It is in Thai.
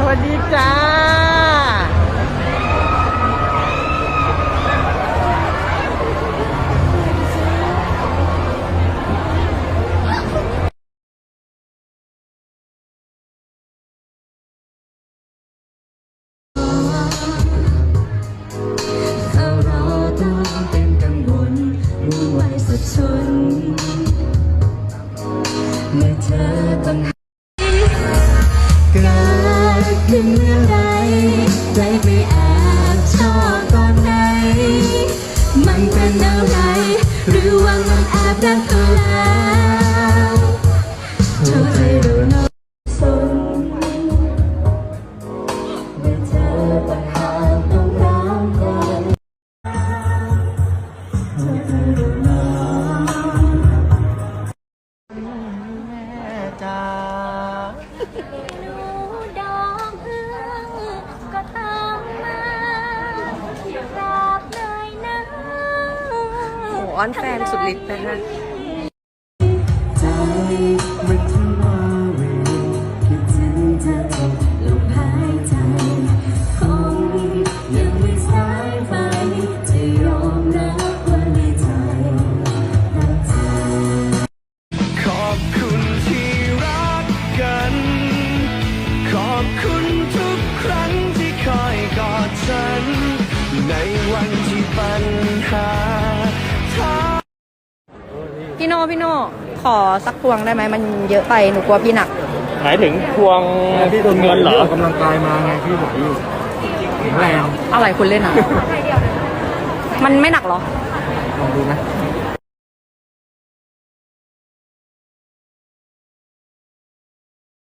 สวัสดีจ้าเฝ้ารอต้องเป็นกังวลวุ่นวายสับสนเมื่อเธอต้องหายเกิด ขึ้นเมื่อไรใจไปแอบชอบตอนไหน มันเป็นอะไร หรือว่ามันแอบรักเธอแล้วเธอใจรู้น้อยสนเมื่อเธอต่างหากต้องรักกันเธอจะรู้ไหมแม่จ้า อ้อนแฟนสุดฤทธิ์นะคะ พี่โน่พี่โน่ขอสักพวงได้ไหมมันเยอะไปหนูกลัวพี่หนัก หมายถึงพวงพี่โดนเงินเหรอออกกำลังกายมาไงพี่ไหวอยู่แข็งแรงอะไรคุณเล่นอะ มันไม่หนักเหรอ ลองดูไหม